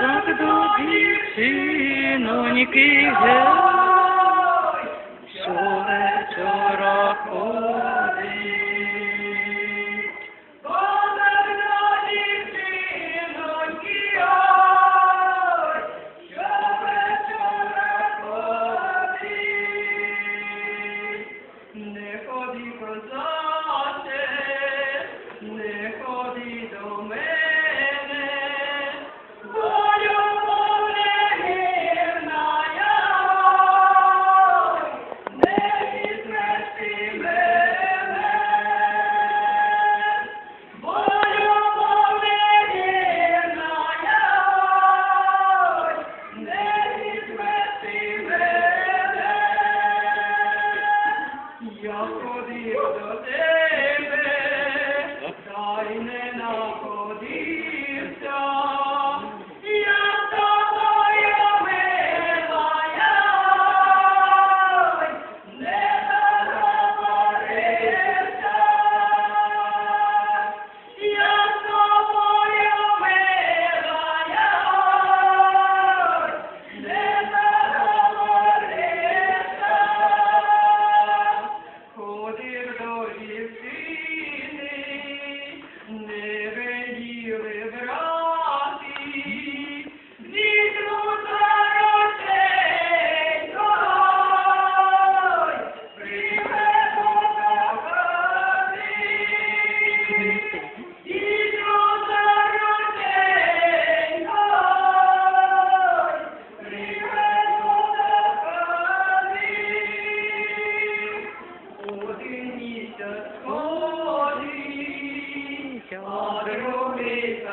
Так до дівчину, нікий гей. Welcome. Lord, you see. Hallelujah.